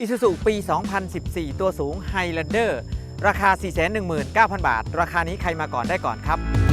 อิซูซูปี 2014 ตัวสูง Highlander ราคา 419,000 บาท ราคานี้ใครมาก่อนได้ก่อนครับ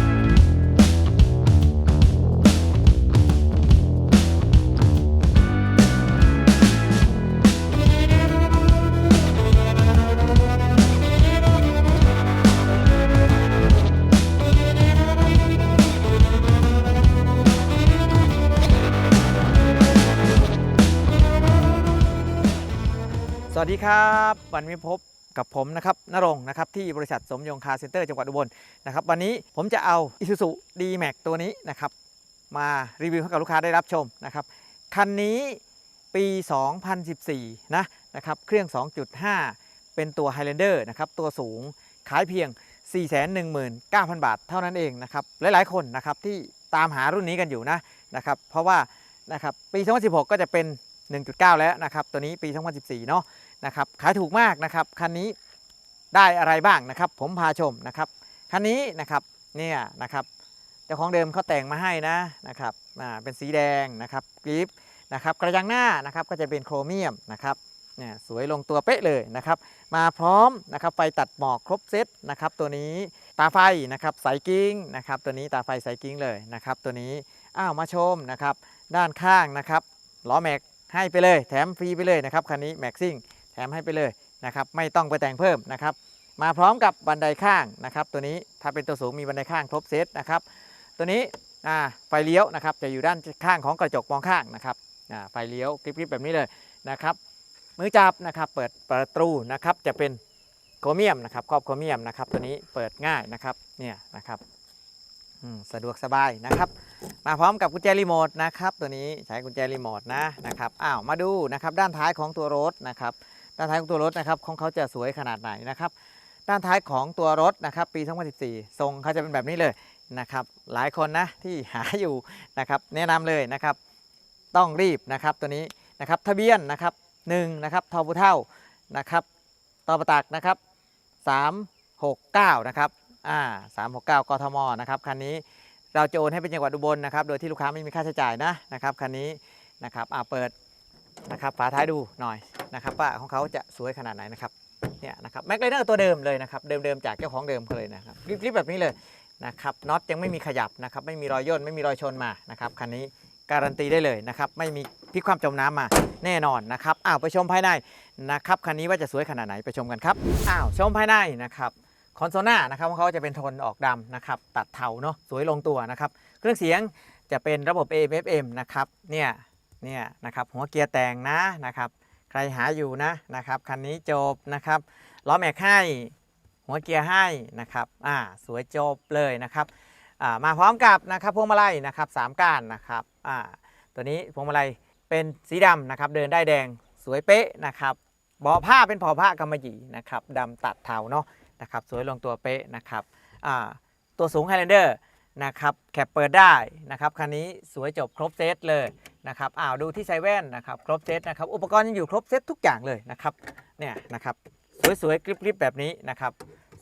สวัสดีครับ วันนี้พบกับผมนะครับนรงนะครับที่บริษัทสมยงคาร์เซ็นเตอร์จังหวัดอุบลนะครับวันนี้ผมจะเอา Isuzu D-Max ตัวนี้นะครับมารีวิวให้กับลูกค้าได้รับชมนะครับคันนี้ปี 2014 นะนะครับเครื่อง 2.5 เป็นตัว Highlander นะครับตัวสูงขายเพียง 419,000 บาทเท่านั้นเองนะครับหลายๆคนนะครับที่ตามหารุ่นนี้กันอยู่นะนะครับเพราะว่านะครับปี 2016 ก็จะเป็น 1.9 แล้วนะครับตัวนี้ปี 2014 เนาะ นะครับขายถูกมากนะครับคันนี้ได้อะไรบ้างนะครับ ผมพาชมนะครับคันนี้นะครับเนี่ยนะครับเจ้าของเดิมเขาแต่งมาให้นะนะครับอ่าเป็นสีแดงนะครับกริปนะครับกระจังหน้านะครับก็จะเป็นโครเมียมนะครับเนี่ยสวยลงตัวเป๊ะเลยนะครับ มาพร้อมนะครับไฟตัดหมอกครบเซตนะครับ ตัวนี้ตาไฟนะครับสายกิ้งนะครับ ตัวนี้ตาไฟสายกิ้งเลยนะครับ ตัวนี้อ้าวมาชมนะครับ ด้านข้างนะครับล้อแม็กให้ไปเลย แถมฟรีไปเลยนะครับคันนี้แม็กซิ่ง แถมให้ไปเลยนะครับไม่ต้องไปแต่งเพิ่มนะครับ มาพร้อมกับบันไดข้างนะครับ ตัวนี้ถ้าเป็นตัวสูงมีบันไดข้างครบเซตนะครับ ตัวนี้อ่าไฟเลี้ยวนะครับจะอยู่ด้านข้างของกระจกมองข้างนะครับอ่าไฟเลี้ยวกริบๆแบบนี้เลยนะครับมือจับนะครับเปิดประตูนะครับจะเป็นโครเมียมนะครับครอบโครเมียมนะครับตัวนี้เปิดง่ายนะครับเนี่ยนะครับสะดวกสบายนะครับ มาพร้อมกับกุญแจรีโมทนะครับตัวนี้ใช้กุญแจรีโมทนะนะครับอ้าวมาดูนะครับด้านท้ายของตัวรถนะครับ ด้านท้ายของตัวรถนะครับของเขาจะสวยขนาดไหนนะครับ ด้านท้ายของตัวรถนะครับปี 2014 ทรงเขาจะเป็นแบบนี้เลยนะครับหลายคนนะที่หาอยู่นะครับแนะนำเลยนะครับต้องรีบนะครับตัวนี้นะครับทะเบียนนะครับหนึ่งนะครับทอบุเท่านะครับตอประตักนะครับ369นะครับอ่า369 กทมนะครับคันนี้เราจะโอนให้เป็นจังหวัดอุบลนะครับ โดยที่ลูกค้าไม่มีค่าใช้จ่ายนะนะครับคันนี้นะครับอ่าเปิดนะครับฝาท้ายดูหน่อย นะครับว่าของเขาจะสวยขนาดไหนนะครับเนี่ยนะครับแม็กเลเนอร์ตัวเดิมเลยนะครับเดิมๆจากเจ้าของเดิมเขาเลยนะครับรีบๆแบบนี้เลยนะครับน็อตยังไม่มีขยับนะครับไม่มีรอยย่นไม่มีรอยชนมานะครับคันนี้การันตีได้เลยนะครับไม่มีพิความจมน้ำมาแน่นอนนะครับอ้าวไปชมภายในนะครับคันนี้ว่าจะสวยขนาดไหนไปชมกันครับอ้าวชมภายในนะครับคอนโซลหน้านะครับของเขาจะเป็นโทนออกดำนะครับตัดเทาเนาะสวยลงตัวนะครับเครื่องเสียงจะเป็นระบบ AM FM นะครับเนี่ยเนี่ยนะครับหัวเกียร์แต่งนะนะครับ รหาอยู่นะนะครับคันนี้จบนะครับล้อแม็กให้หัวเกียร์ให้นะครับอ่าสวยจบเลยนะครับอ่ามาพร้อมกับนะครับพวงมาลัยนะครับสามก้านนะครับอ่าตัวนี้พวงมาลัยเป็นสีดำนะครับเดินได้แดงสวยเป๊ะนะครับเบาผ้าเป็นเบาะผ้ากำมะหยี่นะครับดำตัดเทาเนาะนะครับสวยลงตัวเป๊ะนะครับอ่าตัวสูง Highlander นะครับแคปเปิดได้นะครับคันนี้สวยจบครบเซตเลย นะครับอ้าวดูที่ไซแว่นนะครับครบเซตนะครับอุปกรณ์ยังอยู่ครบเซตทุกอย่างเลยนะครับเนี่ยนะครับสวยๆกริบๆแบบนี้นะครับ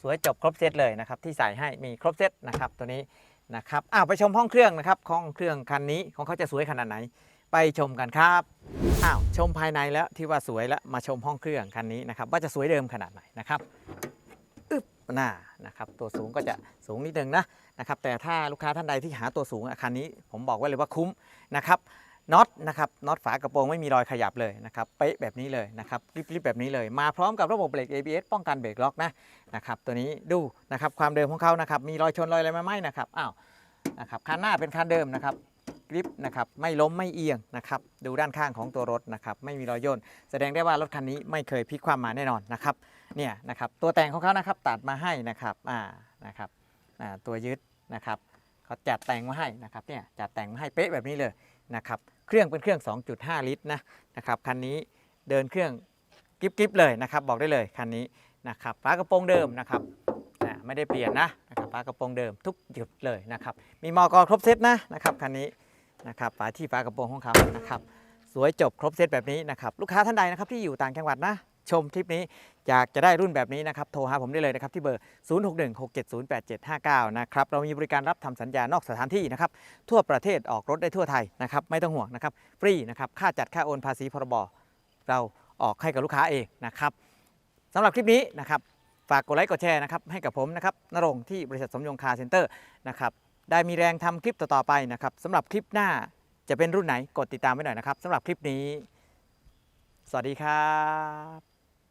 สวยจบครบเซตเลยนะครับที่ใส่ให้มีครบเซตนะครับตัวนี้นะครับอ้าวไปชมห้องเครื่องนะครับห้องเครื่องคันนี้ของเขาจะสวยขนาดไหน ไปชมกันครับอ้าวชมภายในแล้วที่ว่าสวยแล้วมาชมห้องเครื่องคันนี้นะครับว่าจะสวยเดิมขนาดไหนนะครับอึบหน้านะครับตัวสูงก็จะสูงนิดนึงนะนะครับแต่ถ้าลูกค้าท่านใดที่หาตัวสูงอาคารนี้ ผมบอกไว้เลยว่าคุ้มนะครับ น็อตนะครับน็อตฝากระโปรงไม่มีรอยขยับเลยนะครับเป๊ะแบบนี้เลยนะครับริบๆแบบนี้เลย มาพร้อมกับระบบเบรก ABS ป้องกันเบรกล็อกนะนะครับตัวนี้ดูนะครับความเดิมของเขานะครับมีรอยชนรอยอะไรมาไหมนะครับอ้าวนะครับคันหน้าเป็นคันเดิมนะครับกริปนะครับไม่ล้มไม่เอียงนะครับดูด้านข้างของตัวรถนะครับไม่มีรอยย่นแสดงได้ว่ารถคันนี้ไม่เคยพลิกความมาแน่นอนนะครับเนี่ยนะครับตัวแต่งของเขานะครับตัดมาให้นะครับอ่านะครับอ่าตัวยึดนะครับเขาจัดแต่งมาให้นะครับเนี่ยจัดแต่งมาให้เป๊ะแบบนี้เลยนะครับ รื่องเป็นเครื่อง 2.5 ลิตรนะนะครับคันนี้เดินเครื่องกิฟกิฟเลยนะครับบอกได้เลยคันนี้นะครับฝากระโปรงเดิมนะครับไม่ได้เปลี่ยนนะนะครับฝากระโปรงเดิมทุกจุดเลยนะครับมีมอกครบเซตนะนะครับคันนี้นะครับฝาที่ฝากระโปรงของเขานะครับสวยจบครบเซตแบบนี้นะครับลูกค้าท่านใดนะครับที่อยู่ต่างจังหวัดนะ ชมคลิปนี้ อยากจะได้รุ่นแบบนี้นะครับ โทรหาผมได้เลยนะครับ ที่เบอร์ 0616708759 นะครับ เรามีบริการรับทำสัญญานอกสถานที่นะครับ ทั่วประเทศออกรถได้ทั่วไทยนะครับ ไม่ต้องห่วงนะครับ ฟรีนะครับ ค่าจัดค่าโอนภาษีพรบ เราออกให้กับลูกค้าเองนะครับสำหรับคลิปนี้นะครับ ฝากกดไลค์กดแชร์นะครับให้กับผมนะครับนรงที่บริษัทสมยงคาร์เซ็นเตอร์นะครับ ได้มีแรงทำคลิปต่อๆไปนะครับสำหรับคลิปหน้าจะเป็นรุ่นไหนกดติดตามไว้หน่อยนะครับสำหรับคลิปนี้ สวัสดีครับ